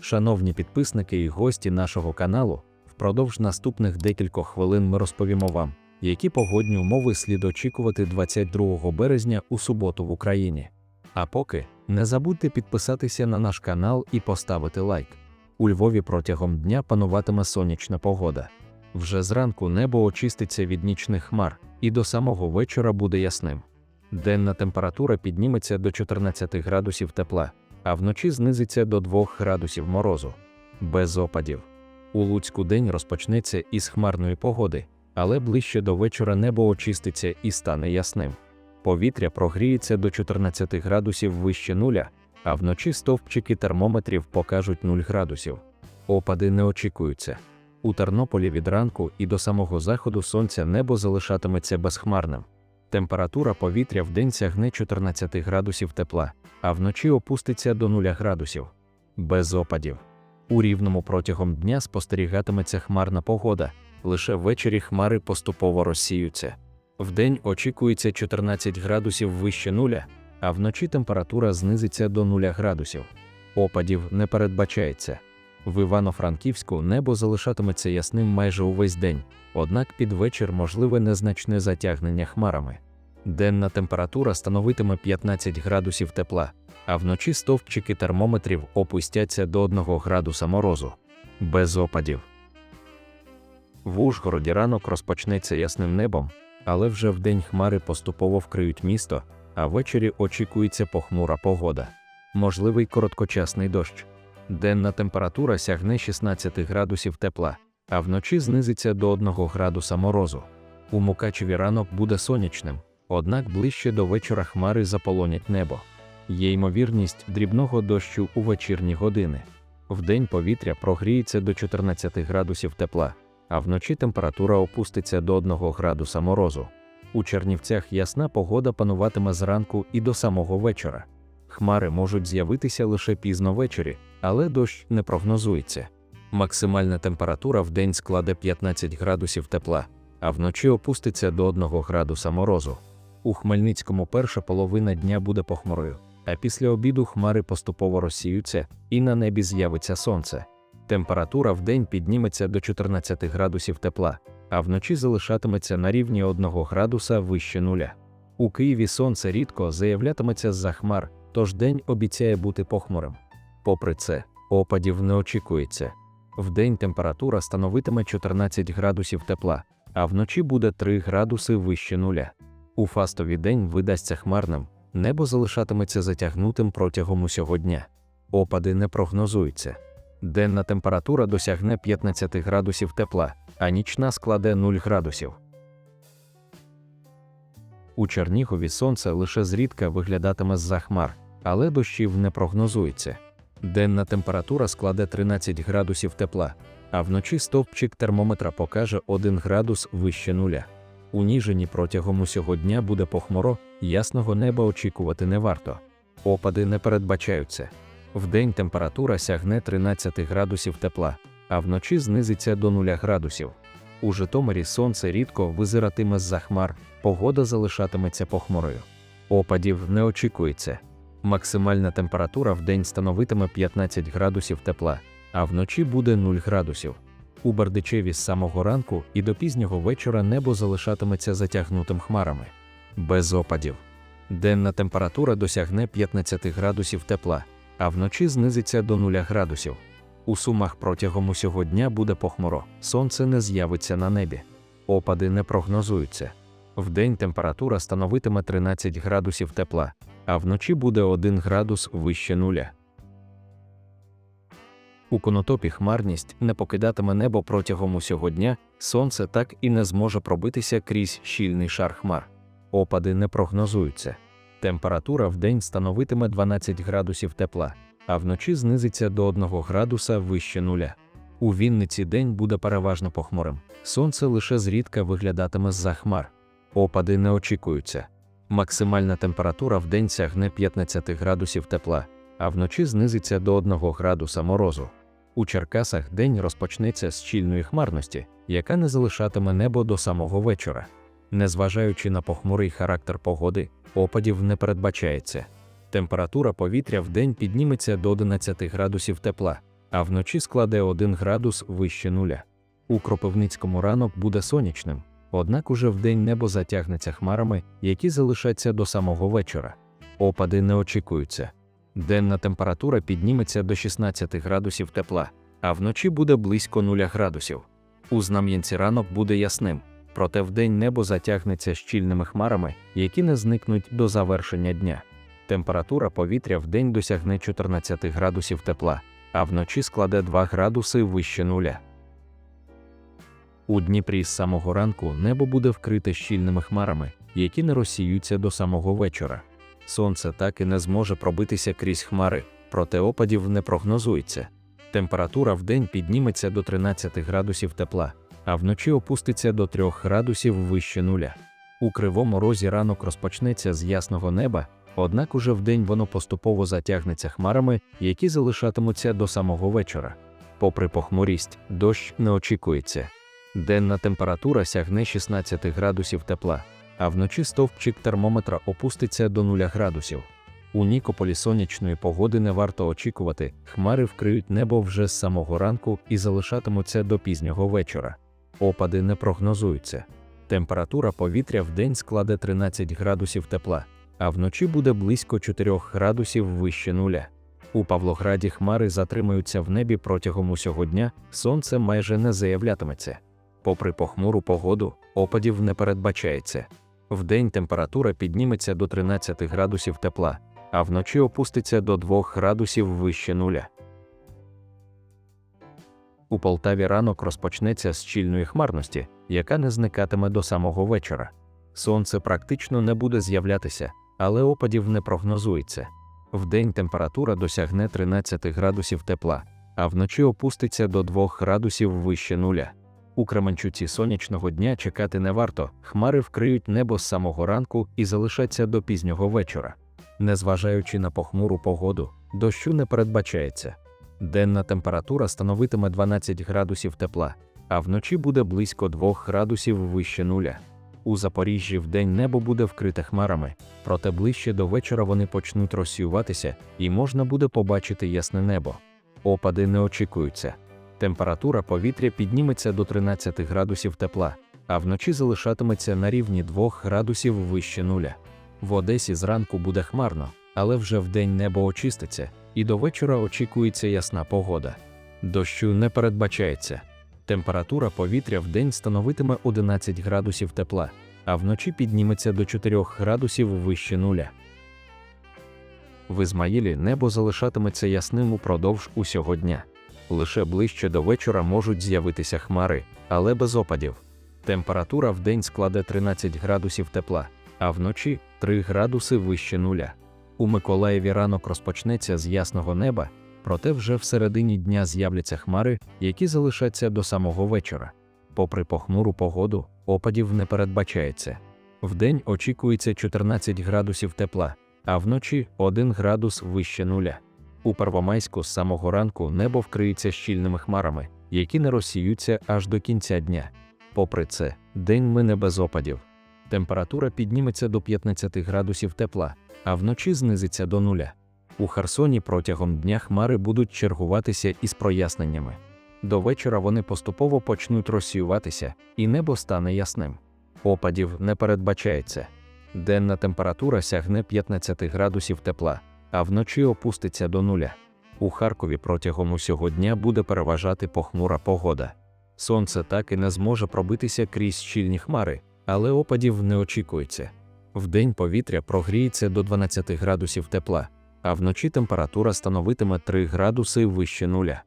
Шановні підписники і гості нашого каналу, впродовж наступних декількох хвилин ми розповімо вам, які погодні умови слід очікувати 22 березня у суботу в Україні. А поки не забудьте підписатися на наш канал і поставити лайк. У Львові протягом дня пануватиме сонячна погода. Вже зранку небо очиститься від нічних хмар, і до самого вечора буде ясним. Денна температура підніметься до 14 градусів тепла, а вночі знизиться до 2 градусів морозу. Без опадів. У Луцьку день розпочнеться із хмарної погоди, але ближче до вечора небо очиститься і стане ясним. Повітря прогріється до 14 градусів вище нуля, а вночі стовпчики термометрів покажуть 0 градусів. Опади не очікуються. У Тернополі від ранку і до самого заходу сонця небо залишатиметься безхмарним. Температура повітря вдень сягне 14 градусів тепла, а вночі опуститься до 0 градусів. Без опадів. У рівному протягом дня спостерігатиметься хмарна погода, лише ввечері хмари поступово розсіються. Вдень очікується 14 градусів вище нуля, а вночі температура знизиться до 0 градусів. Опадів не передбачається. В Івано-Франківську небо залишатиметься ясним майже увесь день, однак під вечір можливе незначне затягнення хмарами. Денна температура становитиме 15 градусів тепла, а вночі стовпчики термометрів опустяться до 1 градуса морозу. Без опадів. В Ужгороді ранок розпочнеться ясним небом, але вже вдень хмари поступово вкриють місто, а ввечері очікується похмура погода. Можливий короткочасний дощ. Денна температура сягне 16 градусів тепла, а вночі знизиться до 1 градуса морозу. У Мукачеві ранок буде сонячним, однак ближче до вечора хмари заполонять небо. Є ймовірність дрібного дощу у вечірні години. Вдень повітря прогріється до 14 градусів тепла, а вночі температура опуститься до 1 градуса морозу. У Чернівцях ясна погода пануватиме зранку і до самого вечора. Хмари можуть з'явитися лише пізно ввечері, але дощ не прогнозується. Максимальна температура в день складе 15 градусів тепла, а вночі опуститься до 1 градуса морозу. У Хмельницькому перша половина дня буде похмурою, а після обіду хмари поступово розсіються і на небі з'явиться сонце. Температура в день підніметься до 14 градусів тепла, а вночі залишатиметься на рівні 1 градуса вище нуля. У Києві сонце рідко заявлятиметься з-за хмар, тож день обіцяє бути похмурим. Попри це, опадів не очікується. Вдень температура становитиме 14 градусів тепла, а вночі буде 3 градуси вище нуля. У фастовий день видасться хмарним, небо залишатиметься затягнутим протягом усього дня. Опади не прогнозуються. Денна температура досягне 15 градусів тепла, а нічна складе 0 градусів. У Чернігові сонце лише зрідка виглядатиме з-за хмар, але дощів не прогнозується. Денна температура складе 13 градусів тепла, а вночі стовпчик термометра покаже 1 градус вище нуля. У Ніжині протягом усього дня буде похмуро, ясного неба очікувати не варто. Опади не передбачаються. Вдень температура сягне 13 градусів тепла, а вночі знизиться до 0 градусів. У Житомирі сонце рідко визиратиме з-за хмар, погода залишатиметься похмурою. Опадів не очікується. Максимальна температура в день становитиме 15 градусів тепла, а вночі буде 0 градусів. У Бердичеві з самого ранку і до пізнього вечора небо залишатиметься затягнутим хмарами. Без опадів. Денна температура досягне 15 градусів тепла, а вночі знизиться до 0 градусів. У сумах протягом усього дня буде похмуро, сонце не з'явиться на небі. Опади не прогнозуються. Вдень температура становитиме 13 градусів тепла, а вночі буде 1 градус вище нуля. У конотопі хмарність не покидатиме небо протягом усього дня, сонце так і не зможе пробитися крізь щільний шар хмар. Опади не прогнозуються. Температура в день становитиме 12 градусів тепла, а вночі знизиться до 1 градуса вище нуля. У Вінниці день буде переважно похмурим. Сонце лише зрідка виглядатиме з-за хмар. Опади не очікуються. Максимальна температура в день сягне 15 градусів тепла, а вночі знизиться до 1 градуса морозу. У Черкасах день розпочнеться з щільної хмарності, яка не залишатиме небо до самого вечора. Незважаючи на похмурий характер погоди, опадів не передбачається. Температура повітря в день підніметься до 11 градусів тепла, а вночі складе 1 градус вище нуля. У Кропивницькому ранок буде сонячним, однак уже вдень небо затягнеться хмарами, які залишаться до самого вечора. Опади не очікуються. Денна температура підніметься до 16 градусів тепла, а вночі буде близько 0 градусів. У Знам'янці ранок буде ясним, проте вдень небо затягнеться щільними хмарами, які не зникнуть до завершення дня. Температура повітря вдень досягне 14 градусів тепла, а вночі складе 2 градуси вище нуля. У Дніпрі з самого ранку небо буде вкрите щільними хмарами, які не розсіються до самого вечора. Сонце так і не зможе пробитися крізь хмари, проте опадів не прогнозується. Температура вдень підніметься до 13 градусів тепла, а вночі опуститься до 3 градусів вище нуля. У кривому розі ранок розпочнеться з ясного неба, однак уже вдень воно поступово затягнеться хмарами, які залишатимуться до самого вечора. Попри похмурість, дощ не очікується. Денна температура сягне 16 градусів тепла, а вночі стовпчик термометра опуститься до 0 градусів. У Нікополі сонячної погоди не варто очікувати, хмари вкриють небо вже з самого ранку і залишатимуться до пізнього вечора. Опади не прогнозуються. Температура повітря в день складе 13 градусів тепла, а вночі буде близько 4 градусів вище нуля. У Павлограді хмари затримаються в небі протягом усього дня, сонце майже не заявлятиметься. Попри похмуру погоду, опадів не передбачається. Вдень температура підніметься до 13 градусів тепла, а вночі опуститься до 2 градусів вище нуля. У Полтаві ранок розпочнеться з щільної хмарності, яка не зникатиме до самого вечора. Сонце практично не буде з'являтися, але опадів не прогнозується. Вдень температура досягне 13 градусів тепла, а вночі опуститься до 2 градусів вище нуля. У Кременчуці сонячного дня чекати не варто, хмари вкриють небо з самого ранку і залишаться до пізнього вечора. Незважаючи на похмуру погоду, дощу не передбачається. Денна температура становитиме 12 градусів тепла, а вночі буде близько 2 градусів вище нуля. У Запоріжжі вдень небо буде вкрите хмарами, проте ближче до вечора вони почнуть розсіюватися і можна буде побачити ясне небо. Опади не очікуються. Температура повітря підніметься до 13 градусів тепла, а вночі залишатиметься на рівні 2 градусів вище нуля. В Одесі зранку буде хмарно, але вже вдень небо очиститься, і до вечора очікується ясна погода. Дощу не передбачається. Температура повітря вдень становитиме 11 градусів тепла, а вночі підніметься до 4 градусів вище нуля. В Ізмаїлі небо залишатиметься ясним упродовж усього дня. Лише ближче до вечора можуть з'явитися хмари, але без опадів. Температура вдень складе 13 градусів тепла, а вночі 3 градуси вище нуля. У Миколаєві ранок розпочнеться з ясного неба, проте вже в середині дня з'являться хмари, які залишаться до самого вечора. Попри похмуру погоду, опадів не передбачається. Вдень очікується 14 градусів тепла, а вночі 1 градус вище нуля. У Первомайську з самого ранку небо вкриється щільними хмарами, які не розсіються аж до кінця дня. Попри це, день мине без опадів. Температура підніметься до 15 градусів тепла, а вночі знизиться до нуля. У Херсоні протягом дня хмари будуть чергуватися із проясненнями. До вечора вони поступово почнуть розсіюватися, і небо стане ясним. Опадів не передбачається. Денна температура сягне 15 градусів тепла, а вночі опуститься до нуля. У Харкові протягом усього дня буде переважати похмура погода. Сонце так і не зможе пробитися крізь щільні хмари, але опадів не очікується. Вдень повітря прогріється до 12 градусів тепла, а вночі температура становитиме 3 градуси вище нуля.